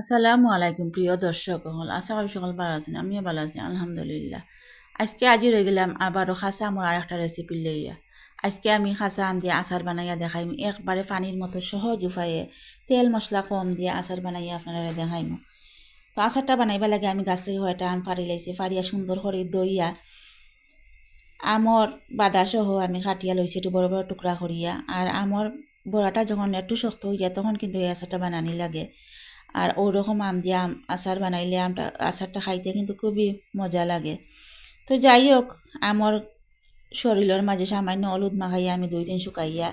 আসসালামু আলাইকুম, প্রিয় দর্শক হল, আশা করি সকল ভালো আছেন, আমিও ভালো আছি, আলহামদুলিল্লাহ। আজকে আজি রয়ে গেলাম আবারও খাসা আমার আর একটা রেসিপি লইয়া। আজকে আমি খাসা আম দিয়ে আচার বানাইয়া দেখাইম, একবারে পানির মতো সহজ উপায়ে তেল মশলা কম দিয়ে আচার বানাইয়া আপনারা দেখাইম। তো আচারটা বানাইবা লাগে আমি গাছ থেকে হয়টা আম ফাড়ি লাইছি, ফাড়িয়া সুন্দর করে দইয়া আমর বাদা সহ আমি কাটিয়া লইছি একটু বড় বড় টুকরা করিয়া। আর আমর বড়াটা যখন একটু শক্ত হয়ে যায় তখন কিন্তু এই আচারটা বানানি লাগে। আর ওরকম আম দিয়ে আম, আচার বানাইলে আমটা, আচারটা খাইতে কিন্তু খুবই মজা লাগে। তো যাই হোক, আমার শরীরের মাঝে সামান্য হলুদ মাখাইয়া আমি দুই দিন শুকাইয়া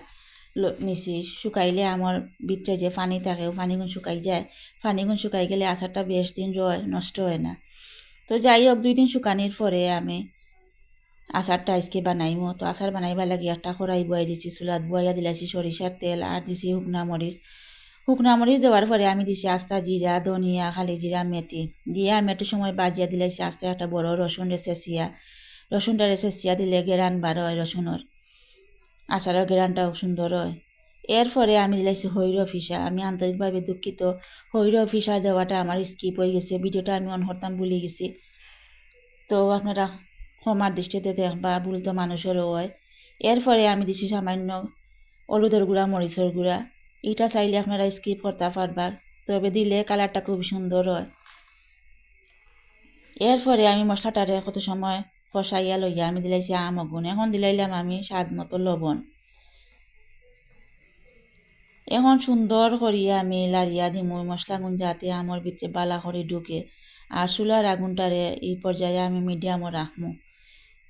নিছি। শুকাইলে আমার ভিতরে যে পানি থাকে পানিগুণ শুকাই যায়। পানিগুণ শুকাই গেলে আচারটা বেশ দিন রয় নষ্ট হয় না। তো যাই হোক, দুই দিন শুকানির পরে আমি আচারটা আজকে বানাইমো। তো আচার বানাইবা লাগি একটা কড়াই বয়াই দিছি, চুলাত বয়াইয়া দিলাইছি সরিষার তেল, আর দিছি শুকনা মরিচ। শুকনা মরিচ দেওয়ার পরে আমি দিছি আস্তা জিরা, ধনিয়া, খালি জিরা, মেথি। দিয়ে আমি একটু সময় বাজিয়া দিলাইছি আস্তে একটা বড় রসুন রেসেসিয়া। রসুনটা রেসেসিয়া দিলে গেরান বার হয় রসুনের। আচারের গেরানটাও সুন্দর হয়। এরপরে আমি দিলাইছি হৈর ফিসা। আমি আন্তরিকভাবে দুঃখিত। হৈর ফিসা দেওয়াটা আমার স্কিপ হয়ে গেছে। ভিডিওটা আমি অন করতাম ভুলে গেছি। তো আপনারা ক্ষমার দৃষ্টিতে দেখবা, ভুল তো মানুষেরও হয়। এরপরে আমি দিছি সামান্য হলুদের গুঁড়া, মরিচের গুঁড়া। এটা চাইলে আপনারা স্কিপ করতে পারবা তবে দিলে কালারটা খুব সুন্দর হয়। এরপরে আমি মশলাটারে কত সময় কষাইয়া লইয়া আমি দিলাইছি আম অগুন এখন দিলাইলাম আমি স্বাদ মতো লবণ। এখন সুন্দর করিয়া আমি লাড়িয়া দিমু মশলাগুন যাতে আমার ভিতরে বালা করে ঢুকে। আর চুলার আগুনটারে এই পর্যায়ে আমি মিডিয়ামও রাখমু।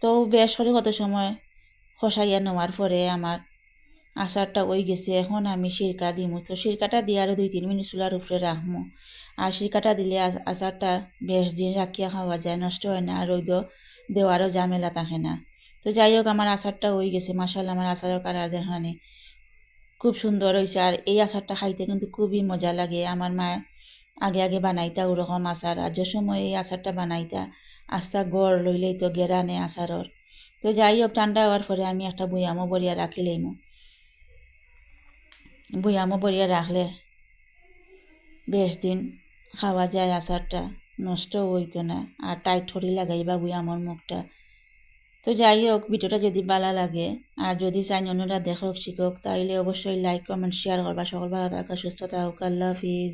তো বেশ করে কত সময় খসাইয়া নেওয়ার পরে আমার আচারটা ওই গেছে, এখন আমি সিরকা দিমু। তো সিরকাটা দিয়ে আরও দুই তিন মিনিট চুলার উপরে রাখমু। আর সিরকাটা দিলে আচ- আচারটা বেশ দিন রাখিয়া খাওয়া যায়, নষ্ট হয় না, আর রৈদ দেওয়ারও ঝামেলা থাকে না। তো যাই হোক, আমার আচারটা ওই গেছে। মাসাল আমার আচারের কালার দেখানে খুব সুন্দর হয়েছে আর এই আচারটা খাইতে কিন্তু খুবই মজা লাগে। আমার মা আগে আগে বানাইতা ওরকম আচার, আর যে সময় এই আচারটা বানাইতা, আস্তা গড় লইলেই তো গেরানে আচারর। তো যাই হোক, ঠান্ডা হওয়ার পরে আমি একটা বইয়ামও বরিয়া রাখি লইমু বইয়ামও বরিয়া রাখলে, বেশ দিন খাওয়া যায় আচারটা নষ্ট হইতো না, আর টাইট ঠরি লাগাইবা বইয়ামর মুখটা। তো যাই হোক, ভিডিওটা যদি ভালো লাগে, আর যদি চাই অন্যরা দেখক, শিখক, তাইলে অবশ্যই লাইক কমেন্ট শেয়ার করবা। সকল ভালো থাকা, সুস্থ থাকুক। আল্লাহ হাফিজ।